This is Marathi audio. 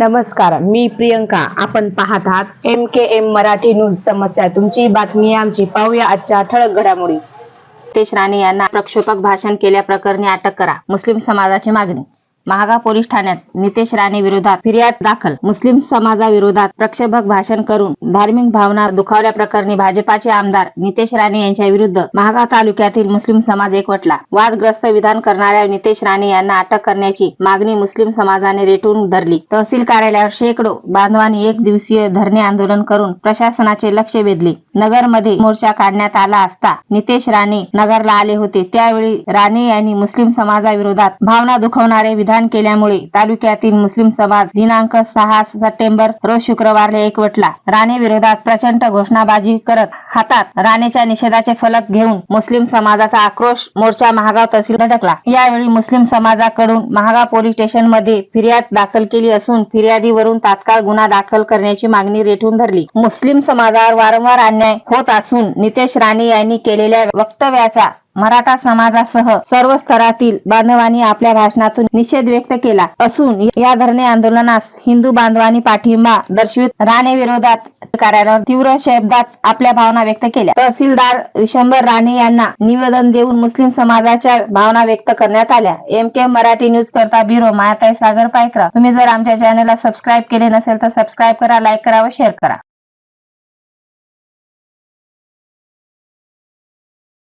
नमस्कार मी प्रियंका. आपण पाहत आहात M K M Marathi news समस्या. तुमची बातमी आमची. पाहूया आजच्या ठळक घडामोडी. नितेश राणे यांना प्रक्षोभक भाषण केल्याप्रकरणी अटक करा. मुस्लिम समाजाची मागणी. महागा पोलीस ठाण्यात नितेश राणे विरोधात फिर्याद दाखल. मुस्लिम समाजाविरोधात प्रक्षोभक भाषण करून धार्मिक भावना दुखावल्याप्रकरणी भाजपाचे आमदार नितेश राणे यांच्या विरुद्ध महागा तालुक्यातील मुस्लिम समाज एकवटला. वादग्रस्त विधान करणाऱ्या नितेश राणे यांना अटक करण्याची मागणी मुस्लिम समाजाने रेटून धरली. तहसील कार्यालयावर शेकडो बांधवांनी एक दिवसीय धरणे आंदोलन करून प्रशासनाचे लक्ष वेधले. नगरमध्ये मोर्चा काढण्यात आला असता नितेश राणे नगरला आले होते. त्यावेळी राणे यांनी मुस्लिम समाजाविरोधात भावना दुखवणारे विधान केल्यामुळे तालुक्यातील मुस्लिम समाज दिनांक सहा सप्टेंबर रोज शुक्रवारला एकवटला. राणे विरोधात प्रचंड घोषणाबाजी करत हातात राणेच्या निषेधाचे फलक घेऊन मुस्लिम समाजाचा आक्रोश मोर्चा महागाव तहसील धडकला यावेळी मुस्लिम समाजाकडून महागाव पोलीस स्टेशनमध्ये फिर्याद दाखल केली असून फिर्यादीवरून तात्काळ गुन्हा दाखल करण्याची मागणी रेटून धरली. मुस्लिम समाजावर वारंवार अन्याय होत असून नितेश राणे यांनी केलेल्या वक्तव्याचा मराठा समाजासह सर्व स्तरातील बांधवांनी आपल्या भाषणातून निषेध व्यक्त केला असून या धरणे आंदोलनास हिंदू बांधवांनी पाठिंबा दर्शवित राणे विरोधात कार्यालयावर तीव्र शब्दात आपल्या भावना व्यक्त केल्या. तहसीलदार विशंभर राणे यांना निवेदन देऊन मुस्लिम समाजाच्या भावना व्यक्त करण्यात आल्या. एम के मराठी न्यूज करता ब्युरो मायाताई सागर पायकरा. तुम्ही जर आमच्या चॅनलला सबस्क्राईब केले नसेल तर सबस्क्राईब करा लाईक करा व शेअर करा.